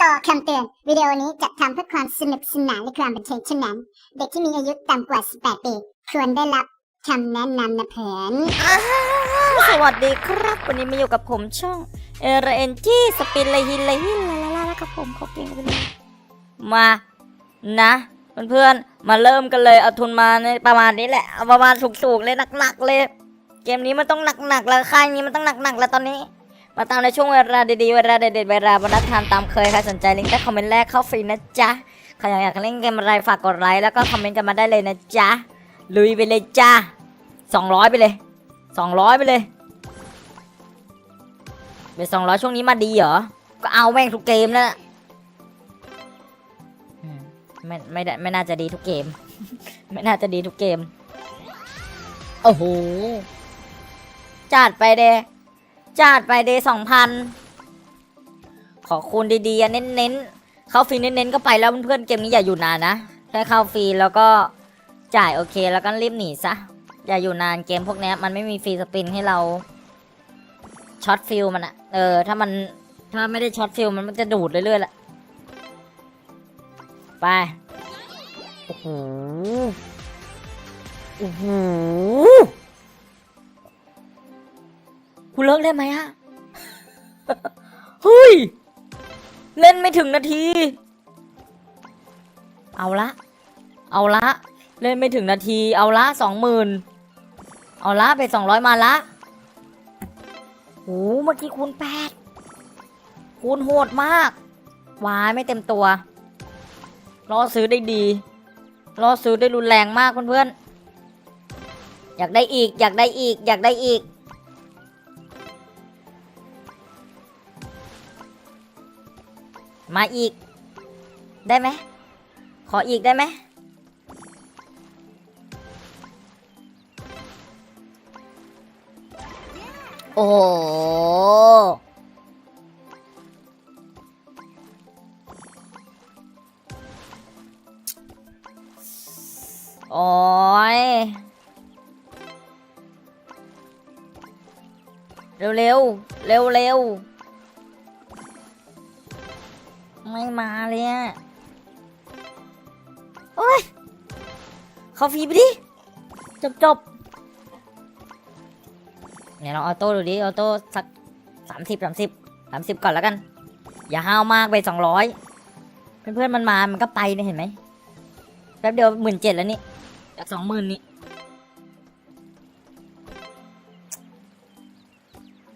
ต่อคำเตือน วิดีโอนี้จัดทำเพื่อความสนุกสนานและความบันเทิงเท่านั้น เด็กที่มีอายุต่ำกว่า 18 ปีควรได้รับคำแนะนำนะเพื่อนสวัสดีครับ วันนี้มาอยู่กับผมช่องเอเรนจีสปินเลยฮินเลยฮินลาลาลาแล้วครับผมขาเก่งกันเลยมานะเพื่อนๆมาเริ่มกันเลยเอาทุนมาในประมาณนี้แหละเอาประมาณสูงๆเลยหนักๆเลย เกมนี้มันต้องหนักๆแล้วค่ายนี้มันต้องหนักๆแล้วตอนนี้ มาตามในช่วงเวลาดีๆเวลาเด็ดๆเวลาบรรทัดทานตามเคยใครสนใจลิงก์ใต้คอมเมนต์แรกเข้าฟรีนะจ๊ะใครอยากเล่นเกมอะไรฝากกดไลค์แล้วก็คอมเมนต์กันมาได้เลยนะจ๊ะลุยไปเลยจ้าสองร้อยไปเลยสองร้อยไปเลยเบสสองร้อยช่วงนี้มาดีเหรอ ก็เอาแม่งทุกเกมแล้วล่ะอืมไม่ไม่ได้ไม่น่าจะดีทุกเกม ไม่น่าจะดีทุกเกม โอ้โหจัดไปเด จัดไปเดย์สองพันขอคูณดีๆเน้นๆ เข้าฟรีเน้นๆก็ไปแล้วเพื่อนๆเกมนี้อย่าอยู่นานนะแค่เข้าฟรีแล้วก็จ่ายโอเคแล้วก็รีบหนีซะอย่าอยู่นานเกมพวกเนี้ยมันไม่มีฟรีสปินให้เราช็อตฟิลมันอะเออ ถ้ามันถ้าไม่ได้ช็อตฟิลมันมันจะดูดเรื่อยๆละไปโอ้โหโอ้โห คุณเลิกได้ไหมอะเฮ้ย เล่นไม่ถึงนาที เอาละ เอาละ เล่นไม่ถึงนาที เอาละสองหมื่นเอาละไปสองร้อยมาละโอ้เมื่อกี้คูณแปดคูณโหดมาก วายไม่เต็มตัว รอซื้อได้ดี รอซื้อได้รุนแรงมากเพื่อนๆ อยากได้อีก อยากได้อีก อยากได้อีก มาอีก ได้ไหม ขออีกได้ไหม โอ้โอ้ยเร็วเร็วเร็วเร็ว ไม่มาเลยอะโอ้ยเขาฟีไปดิ จบจบเนี่ยลองออโต้ดูดิ ออโต้สักสามสิบสามสิบสามสิบก่อนแล้วกัน อย่าห้าวมากไปสองร้อยเพื่อนๆมันมา มันก็ไปเนี่ยเห็นไหมแป๊บเดียวหมื่นเจ็ดแล้วนี่จากสองหมื่นนี่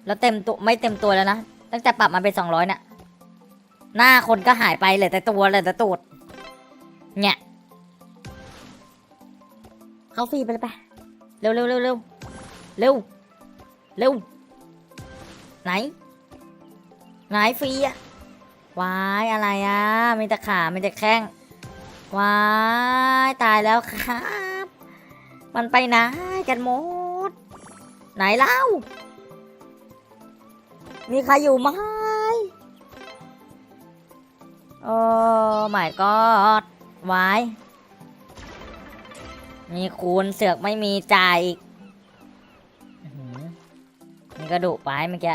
แล้วเต็มตัวไม่เต็มตัวแล้วนะ ตั้งแต่ปรับมาเป็นสองร้อยน่ะ หน้าคนก็หายไปเลยแต่ตัวเลยแต่ตูด เนี่ย เข้าฟรีไปเลยไป เร็วเร็วเร็วเร็วเร็วเร็วไหน ไหนฟรีอะวายอะไรอะมีแต่ขามีแต่แข้งวายตายแล้วครับ มันไปไหนกันหมด ไหนเล่ามีใครอยู่ไหม โอ้ไม่ก็วายมีคูณเสือกไม่มีจ่ายอีกอื้อหือนี่ก็ดุไปเมื่อกี้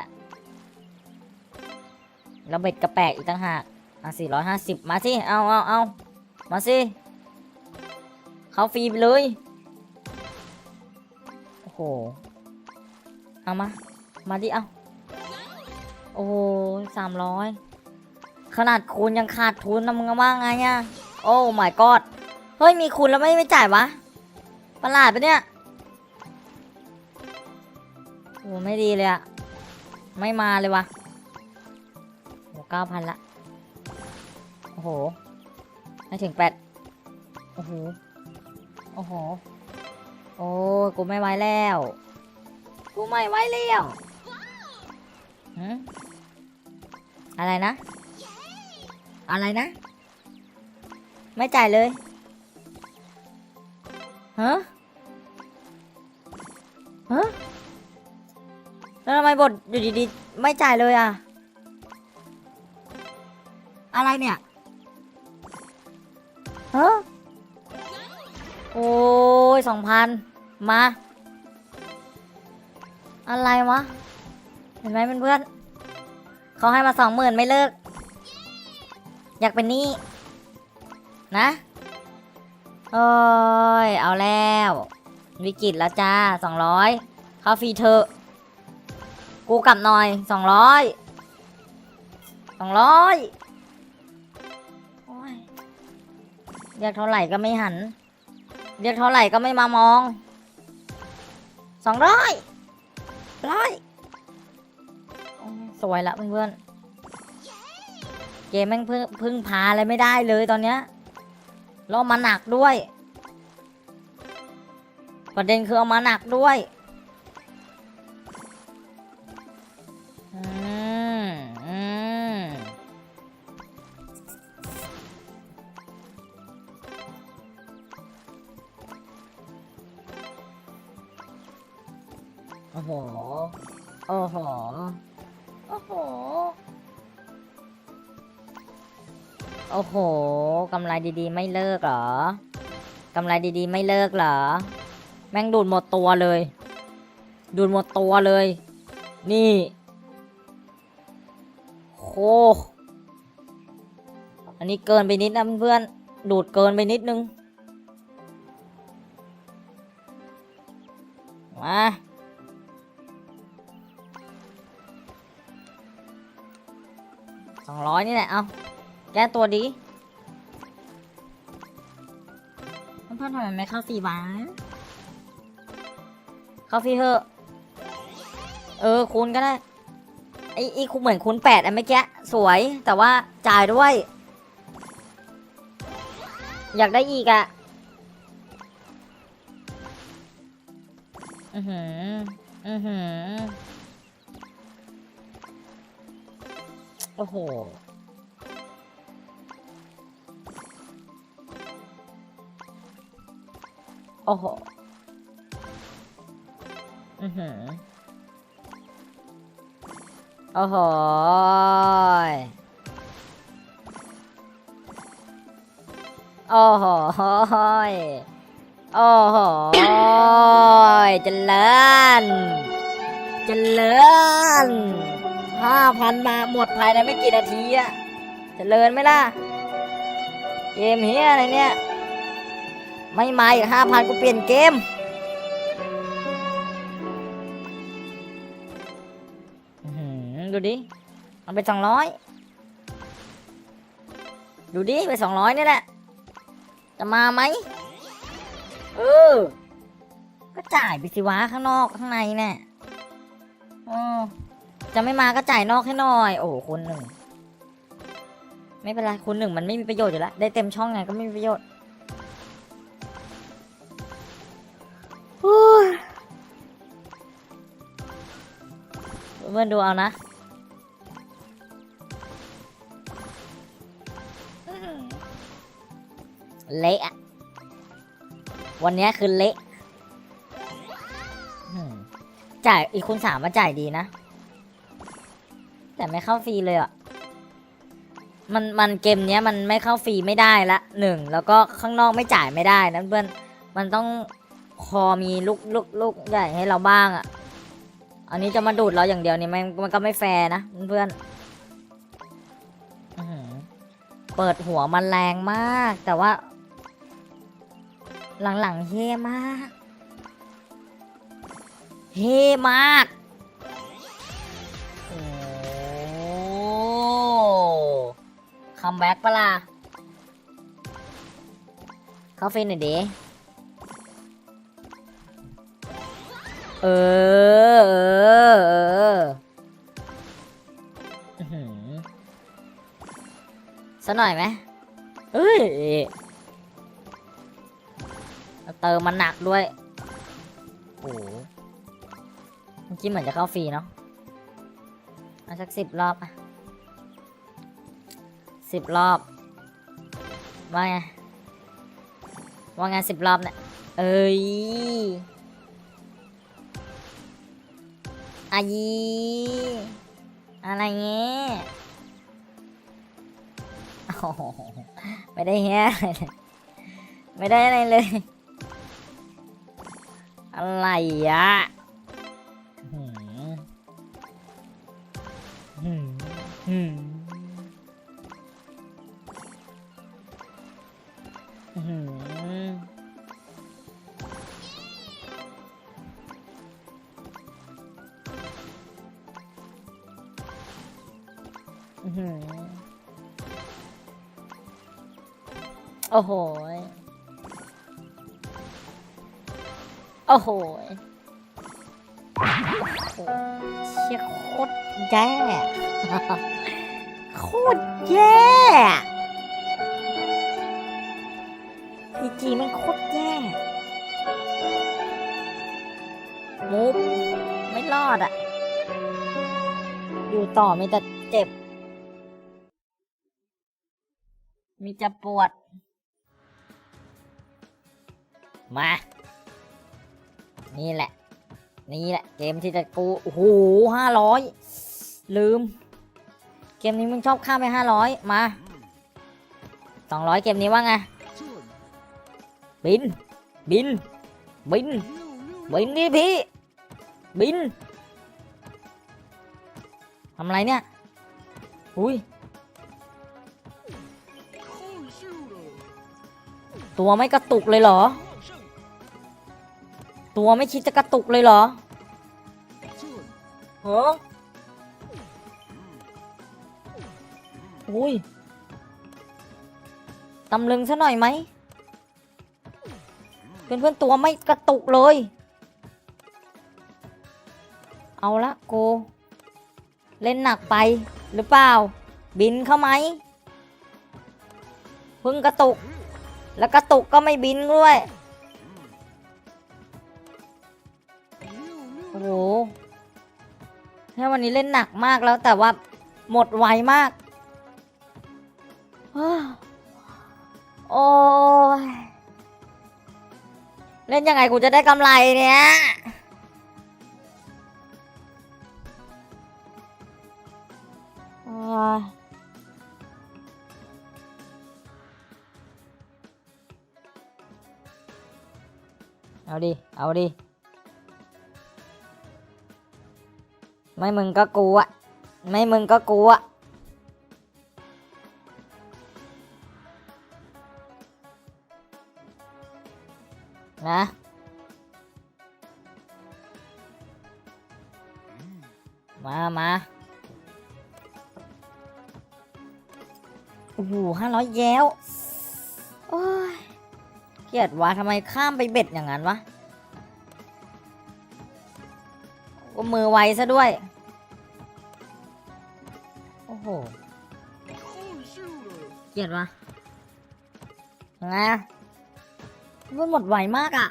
แล้วเบ็ดกระแปะอีกตั้งหากอะสี่ร้อยห้าสิบมาสิ เอาเอาเอามาสิ เขาฟรีไปเลย โอ้โห เอามา มาดิ เอา โอ้สามร้อย ขนาดคูณยังขาดทุนนะมึงว่าไงอะโอ้ my god เฮ้ยมีคูณแล้วไม่ไม่จ่ายวะประหลาดปะเนี่ยโอ้ไม่ดีเลยอะไม่มาเลยวะโอ้เก้าพันละโอ้โหไม่ถึงแปดโอ้โหโอ้โหโอ้กูไม่ไหวแล้ว กูไม่ไหวแล้วอะไรนะ อะไรนะ ไม่จ่ายเลยฮะฮะแล้วทำไมบทอยู่ดีๆไม่จ่ายเลยอะ อะไรเนี่ยฮะโอ้ยสองพันมา อะไรวะ เห็นไหมเพื่อนๆเขาให้มาสองหมื่นไม่เลิก อยากเป็นนี้นะโอ้ยเอาแล้ว วิกฤตแล้วจ้าสองร้อยเข้าฟรีเถอะ กูกลับหน่อยสองร้อยสองร้อยเรียกเท่าไหร่ก็ไม่หัน เรียกเท่าไหร่ก็ไม่มามองสองร้อยร้อยโอ้ยสวยละเพื่อนๆ เกมแม่งพึ่งพึ่งพาอะไรไม่ได้เลยตอนเนี้ยแล้วเอามาหนักด้วย ประเด็นคือเอามาหนักด้วยอืมอืมโอ้โห โอ้โห โอ้โหกำไรดีๆ ไม่เลิกเหรอกำไรดีๆ ไม่เลิกเหรอ แม่งดูดหมดตัวเลย ดูดหมดตัวเลย นี่โคอันนี้เกินไปนิดนะเพื่อนดูดเกินไปนิดนึง มาสองร้อยนี่แหละ เอา แก้ตัวดีเพื่อนๆทำไมไม่เข้าฟรีวะเข้าฟรีเถอะ เออคูณก็ได้ไอ้ไอ้คูเหมือนคูณแปดอันเมื่อกี้สวยแต่ว่าจ่ายด้วย อยากได้อีกอะอือหือ อือหือ โอ้โห โอ้โห อือหือ โอ้โห โอ้โห โอ้โหยเจริญเจริญห้าพันมาหมดภายในไม่กี่นาทีอะเจริญไหมล่ะ เกมเฮียอะไรเนี่ย ไม่มาอีกห้าพันกูเปลี่ยนเกม ดูดิมันเป็นสองร้อยดูดิ ไปสองร้อยนี่แหละ จะมาไหมเออ ก็จ่ายไปสิวะข้างนอกข้างในเนี่ยออจะไม่มาก็จ่ายนอกให้หน่อย โอ้คูณหนึ่ง ไม่เป็นไรคูณหนึ่งมันไม่มีประโยชน์อยู่แล้ว ได้เต็มช่องไงก็ไม่มีประโยชน์ เพื่อนดูเอานะเละวันนี้คือเละจ่ายอีกคุณสามมาจ่ายดีนะ แต่ไม่เข้าฟรีเลยอะ มันมันเกมเนี้ยมันไม่เข้าฟรีไม่ได้ละหนึ่งแล้วก็ข้างนอกไม่จ่ายไม่ได้นะเพื่อน มันต้องคอมีลูกลูกลูกใหญ่ให้เราบ้างอะ อันนี้จะมาดูดเราอย่างเดียวนี่มันมันก็ไม่แฟร์นะเพื่อนๆอื้อหือเปิดหัวมันแรงมาก แต่ว่า หลังๆเฮมาก เฮมากโอ้คัมแบ็กปะล่ะเข้าเฟนหน่อยดิ เออ เออ เอออื้อหือสักหน่อยไหมเอ้ยเติมมันหนักด้วย โอ้โหเมื่อกี้เหมือนจะเข้าฟรีเนาะเอาสักสิบรอบอะสิบรอบ ว่าไง ว่าไงสิบรอบเนี่ย เอ้ย อายีอะไรเงี้ยไม่ได้เฮียไรเลยไม่ได้อะไรเลย อะไรอะ อ้โหโอ้โห โอ้โห เชี่ยโคตรแย่ โคตรแย่พีจีมันโคตรแย่มุกไม่รอดอะอยู่ต่อมีแต่เจ็บ มีจะปวด มา นี่แหละ นี่แหละ เกมที่จะกูโอ้โหห้าร้อยลืม เกมนี้มึงชอบข้ามไปห้าร้อยมาสองร้อยเกมนี้ว่าไง บิน บิน บิน บินดิพี่ บินทำอะไรเนี่ย อุ้ยตัวไม่กระตุกเลยเหรอ ตัวไม่คิดจะกระตุกเลยเหรอเหออุ้ยตำลึงซะหน่อยไหม เพื่อนเพื่อนๆตัวไม่กระตุกเลย เอาละโก เล่นหนักไปหรือเปล่า บินเข้าไหมพึ่งกระตุก แล้วกระตุกก็ไม่บินด้วย โอ้โหแค่วันนี้เล่นหนักมากแล้วแต่ว่าหมดไวมากอ้าวโอ้ยเล่นยังไงกูจะได้กำไรเนี่ยโอ้ยเอาดิ เอาดิ ไม่มึงก็กูอะไม่มึงก็กูอะนะมามาโอ้โหห้าร้อยแย้วโอ้ยเกียดวะทำไมข้ามไปเบ็ดอย่างนั้นวะ ก็มือไวซะด้วย โอ้โหเกลียดวะยังไงอะมันหมดไวมากอะ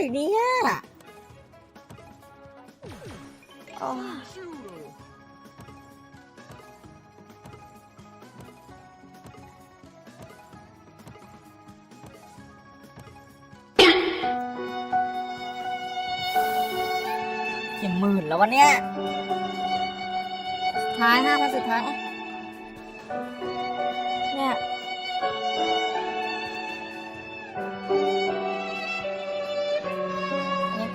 อะไรเนี่ยโอ้ยกี่หมื่นแล้ววะเนี่ยท้ายห้าพันสุดท้าย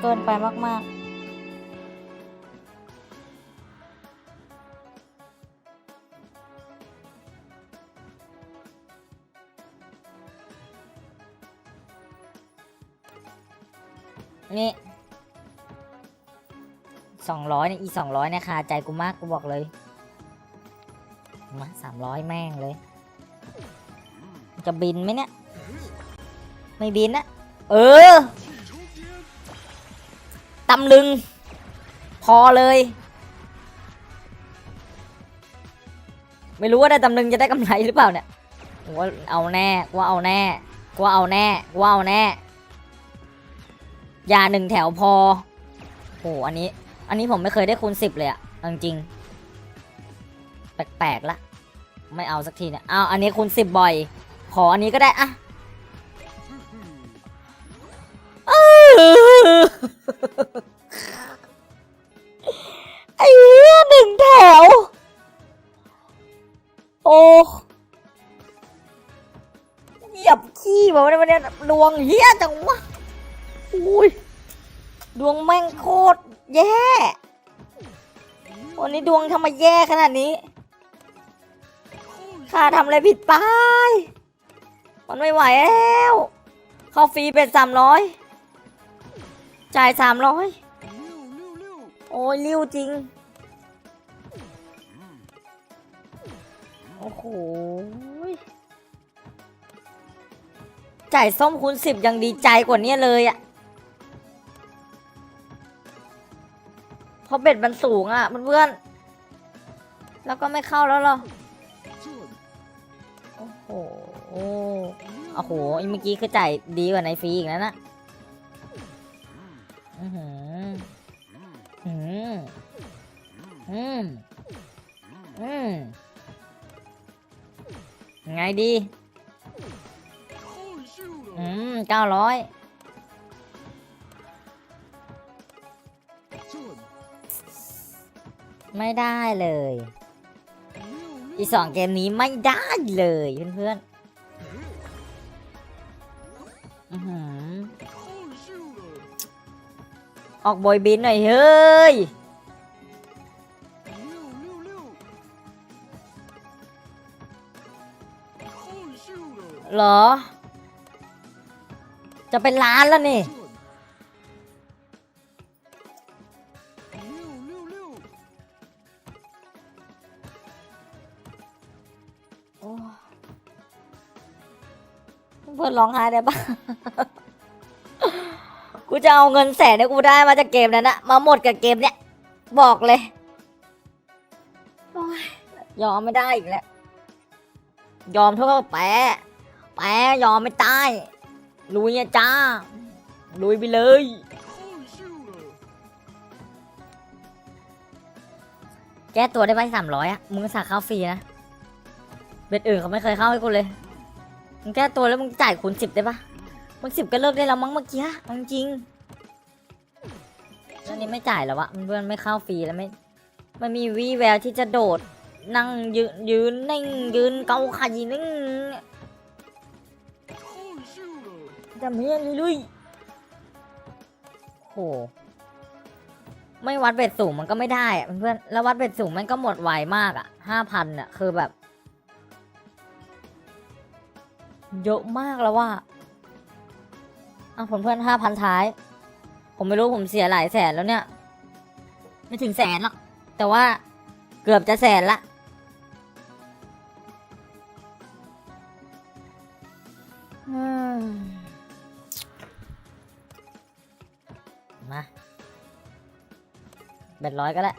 กินไปมาก ๆนี่สองร้อยเนี่ยอีสองร้อยเนี่ยคาใจกูมากกูบอกเลย มาสามร้อยแม่งเลย จะบินไหมเนี่ย ไม่บินนะ เออ ตำลึง พอเลย ไม่รู้ว่าได้ตำลึงจะได้กำไรหรือเปล่าเนี่ยกูว่าเอาแน่กูว่าเอาแน่กูว่าเอาแน่กูว่าเอาแน่ยาหนึ่งแถวพอโหอันนี้ อันนี้ผมไม่เคยได้คูณสิบเลยอะจริงแปลกๆละ ไม่เอาสักทีเนี่ยเอาอันนี้คูณสิบบ่อย ขออันนี้ก็ได้อะ ไอ้เหี้ยหนึ่งแถว โอ้เหยียบขี้มาวันนี้วันนี้ดวงเฮี้ยจังวะอุ้ยดวงแม่งโคตรแย่ วันนี้ดวงทำไมแย่ขนาดนี้ข้าทำอะไรผิดไป มันไม่ไหวแล้ว เข้าฟรีเป็นสามร้อย จ่ายสามร้อยโอ้ยริ้วจริง โอ้โห จ่ายส้มคูณสิบยังดีใจกว่านี้เลยอะเพราะเบ็ดมันสูงอะเพื่อนๆแล้วก็ไม่เข้าแล้วหรอ โอ้โห โอ้โหไอ้เมื่อกี้คือจ่ายดีกว่าในฟรีอีกนะนะ อือหืออืมอืมอืมไงดีอืมเก้าร้อยไม่ได้เลย อีสองเกมนี้ไม่ได้เลยเพื่อนๆ ออกบอยบินหน่อยเฮ้ย เหรอ จะเป็นล้านแล้วนี่ โอ้เพื่อนร้องไห้ได้ปะ กูจะเอาเงินแสนที่กูได้มาจากเกมนั้นนะมาหมดกับเกมเนี้ยบอกเลยยอมไม่ได้อีกแล้ว ยอมเท่ากับแปะแปะยอมไม่ตายลุยอะจ้าลุยไปเลยแก้ตัวได้ไหมสามร้อยอะมึงสักเข้าฟรีนะเบ็ดอื่นเขาไม่เคยเข้าให้กูเลย มึงแก้ตัวแล้วมึงจ่ายคูณสิบได้ปะ มึงสิบก็เลิกได้แล้วมั้งเมื่อกี้เอาจริงๆแล้วนี้ไม่จ่ายแล้ววะมันเพื่อนไม่เข้าฟรีแล้วไม่ไม่มีวี่แววที่จะโดด นั่งยืนยืนนิ่งยืนเกาไข่นิ่งจะเมียลุยโหไม่วัดเบ็ดสูงมันก็ไม่ได้อะเพื่อนแล้ววัดเบ็ดสูงมันก็หมดไวมากอะห้าพันอะคือแบบ เยอะมากแล้วว่า อะผมเพื่อนห้าพันท้าย ผมไม่รู้ผมเสียหลายแสนแล้วเนี่ย ไม่ถึงแสนหรอก แต่ว่าเกือบจะแสนละอืมาเบ็ดร้อยก็แล้ว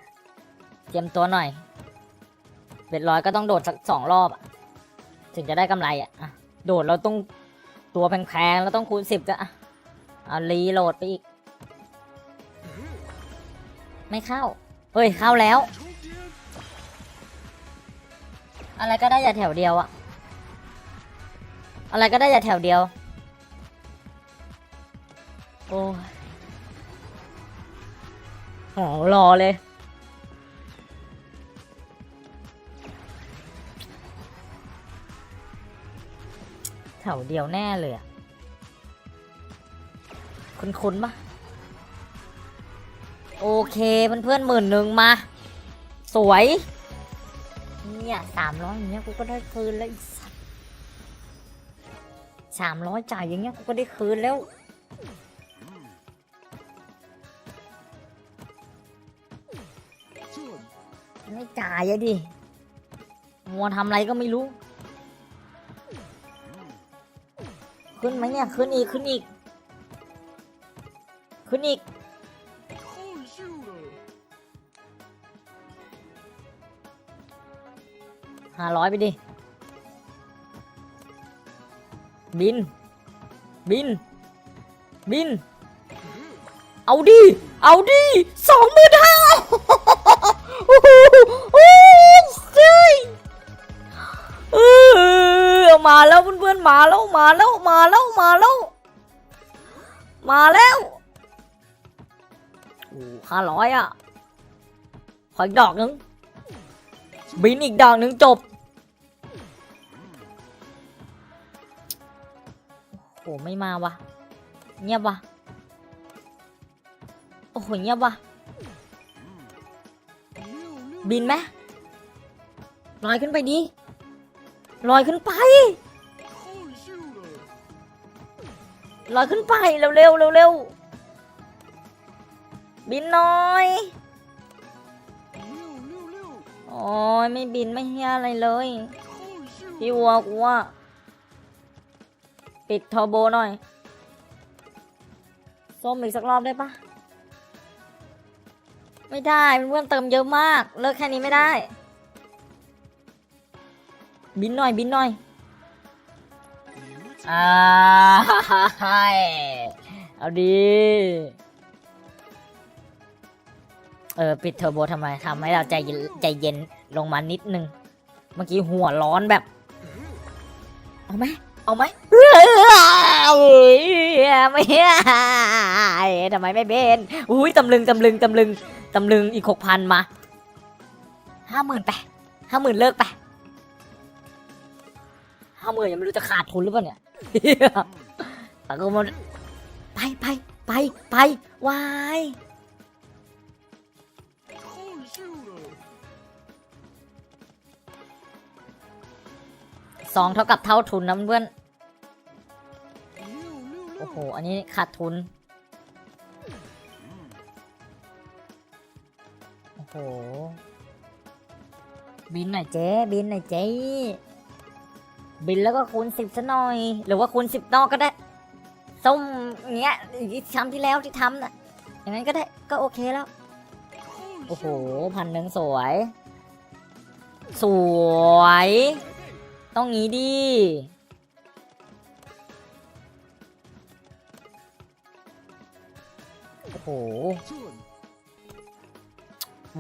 เตรียมตัวหน่อย เบ็ดร้อยก็ต้องโดดสักสองรอบถึงจะได้กำไรอะ โดดเราต้องตัวแพงๆเราต้องคูณสิบก็อะ เอารีโหลดไปอีก ไม่เข้า เฮ้ย เข้าแล้ว อะไรก็ได้อย่าแถวเดียวอะอะไรก็ได้อย่าแถวเดียว โอ้โหรอเลยแถวเดียวแน่เลยอะ คุ้นๆปะโอเคเพื่อนๆหมื่นหนึ่งมา สวย เนี่ยสามร้อยอย่างเงี้ยกูก็ได้คืนแล้วสามร้อยจ่ายอย่างเงี้ยกูก็ได้คืนแล้วไม่จ่ายอะดิมัวทำอะไรก็ไม่รู้ ขึ้นไหมเนี่ย ขึ้นอีก ขึ้นอีก ขึ้นอีก ห้าร้อยไปดิ บิน บิน บิน เอาดิ เอาดิสองหมื่นห้าโอ้โหโอ้ยเฮ้ยเออมาแล้วเพื่อนๆมาแล้วมาแล้วมาแล้วมาแล้ว มาแล้ว อ้ห้าร้อยอะ ขออีกดอกหนึง บินอีกดอกหนึ่งจบ โอ้ไม่มาวะ เงียบวะ โอ้โหเงียบวะ บินไหมลอยขึ้นไปดิลอยขึ้นไปลอยขึ้นไปเร็วเร็วเร็วเร็ว บินหน่อยโอ้ยไม่บินไม่เฮียอะไรเลยพี่วัวกูว่าปิดเทอร์โบหน่อย ส้มอีกสักรอบได้ปะไม่ได้เพื่อนๆเติมเยอะมาก เลิกแค่นี้ไม่ได้ บินหน่อยบินหน่อยอ่าเอาดี เออปิดเทอร์โบทำไมทำให้เราใจใจเย็นลงมานิดนึง เมื่อกี้หัวร้อนแบบ เอาไหมเอาไหมไม่ทำไมไม่เบนอุ้ยตำลึงตำลึงตำลึงตำลึงอีกหกพันมาห้าหมื่นไปห้าหมื่นเลิกไปห้าหมื่นยังไม่รู้จะขาดทุนหรือเปล่าเนี่ยแต่ก็มันไปไปไปไปวาย สองเท่ากับเท่าทุนนะเพื่อน โอ้โห อันนี้ขาดทุน โอ้โห บินหน่อยเจ๊บินหน่อยเจ๊บินแล้วก็คูณสิบซะหน่อย หรือว่าคูณสิบนอกก็ได้ ส้มเงี้ยที่ทำที่แล้วที่ทำน่ะ อย่างนั้นก็ได้ก็โอเคแล้ว โอ้โห พันหนึ่งสวย สวย ต้องงี้ดิโอ้โห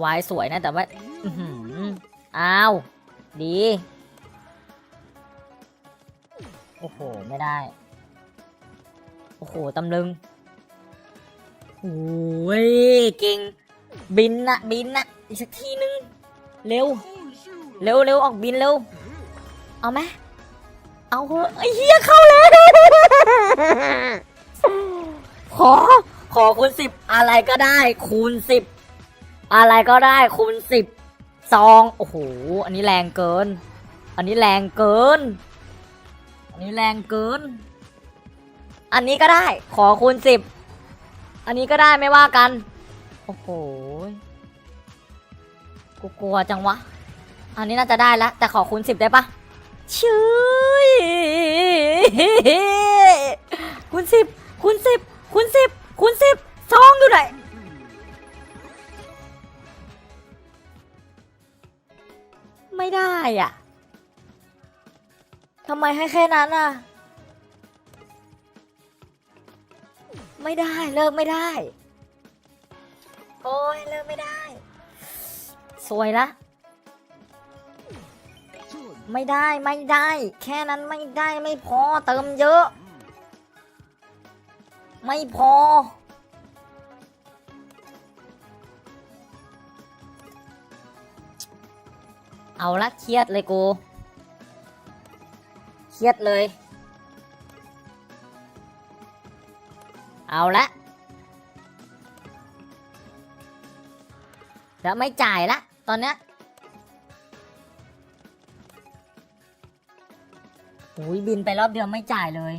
วายสวยนะ แต่ว่าอือ้าว ดี โอ้โห ไม่ได้ โอ้โห ตำลึงโอ้ย เก่ง บินนะบินนะอีกสักทีนึง เร็ว เร็วเร็วออกบินเร็ว เอาไหมเอาเหอะไอ้เหี้ยเข้าแล้ว ขอ ขอคูณสิบอะไรก็ได้ คูณสิบอะไรก็ได้ คูณสิบซองโอ้โหอันนี้แรงเกิน อันนี้แรงเกิน อันนี้แรงเกิน อันนี้ก็ได้ ขอคูณสิบอันนี้ก็ได้ไม่ว่ากัน โอ้โหกูกลัวจังวะ อันนี้น่าจะได้แล้วแต่ขอคูณสิบได้ปะ ชื่ยคูณสิบคูณสิบคูณสิบคูณสิบซองอยู่ไหนไม่ได้อะทำไมให้แค่นั้นอะ ไม่ได้เลิกไม่ได้ โอ้ยเลิกไม่ได้ สวยละ ไม่ได้ไม่ได้ แค่นั้นไม่ได้ไม่พอเติมเยอะ ไม่พอ เอาละเครียดเลยกูเครียดเลย เอาละแล้วไม่จ่ายละ ตอนเนี้ย อุ้ยบินไปรอบเดียวไม่จ่ายเลย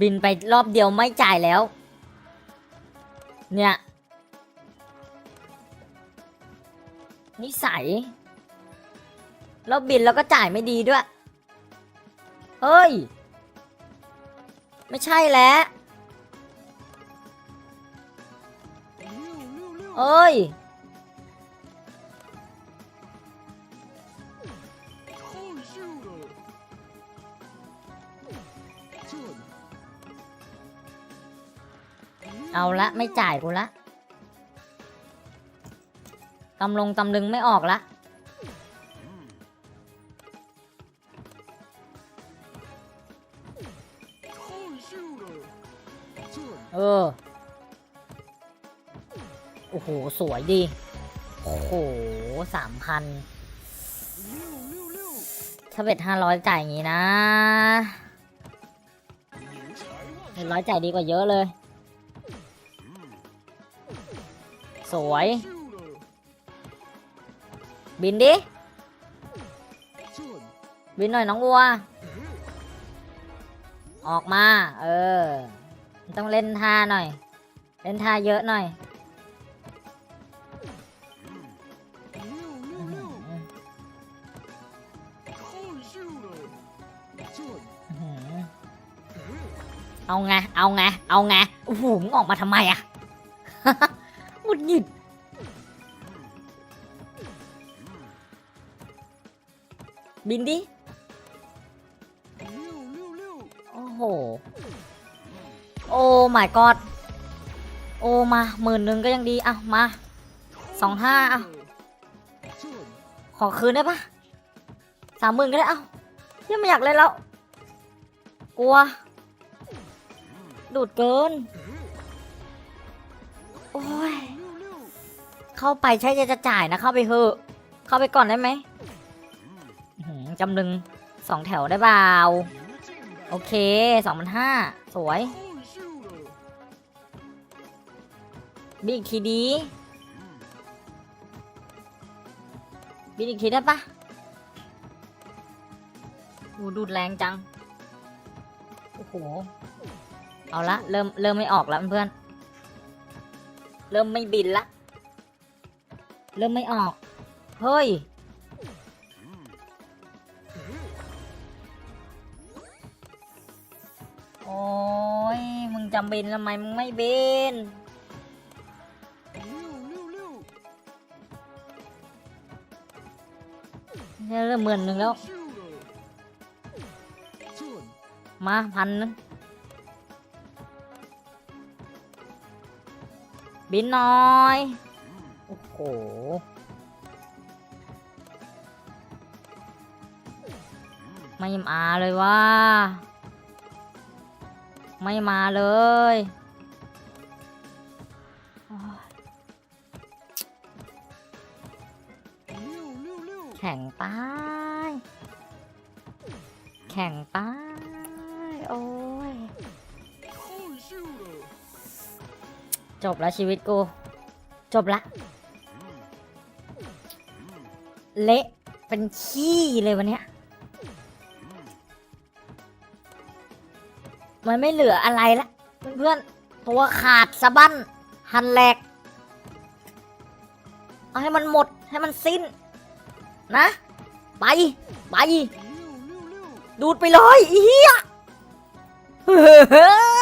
บินไปรอบเดียวไม่จ่ายแล้ว เนี่ย นิสัยแล้วบินแล้วก็จ่ายไม่ดีด้วย เฮ้ย ไม่ใช่แล้วเอ้ย เอาละไม่จ่ายกูละตำลงตำลึงไม่ออกละเออ โอ้โห สวยดี โอ้โหสามพันถ้าเบ็ดห้าร้อยจ่ายอย่างงี้นะเบ็ดร้อยจ่ายดีกว่าเยอะเลย สวย บินดิ บินหน่อยน้องวัว ออกมา เออ ต้องเล่นท่าหน่อย เล่นท่าเยอะหน่อย เอาไง เอาไง เอาไงโอ้โหงออกมาทำไมอะ ดหงิด บินดิ โอ้โห โอ้ my god โอ้ มาหมื่นหนึ่งก็ยังดี อะ มาสองห้าอะ ขอคืนได้ปะสามหมื่นก็ได้ เอ้ายังไม่อยากเล่นแล้ว กลัว ดูดเกิน โอ้ย เข้าไปใช้จะจะจ่ายนะเข้าไปเถอะเข้าไปก่อนได้ไหมหือจำลึงสองแถวได้เปล่าโอเคสองพันห้าสวยบินอีกทีดีบินอีกทีได้ปะโอ้ดูดแรงจัง โอ้โห เอาละ เริ่ม เริ่มไม่ออกแล้วเพื่อน เริ่มไม่บินละ เริ่มไม่ออก เฮ้ย โอ้ย มึงจำบินทำไมมึงไม่บินเนี่ยเริ่มหมื่นหนึ่งแล้ว มาพันนึงบินหน่อย ไม่มาเลยว่า ไม่มาเลยแข่งไป้ายแข่งไป้ายโอ้ย จบแล้วชีวิตกู จบละ เละเป็นขี้เลยวันเนี้ยมันไม่เหลืออะไรละเพื่อนๆตัวขาดสะบั้นหันแหลก เอาให้มันหมดให้มันสิ้น นะ ไป ไป ดูดไปเลยอีเหี้ยเฮ้ย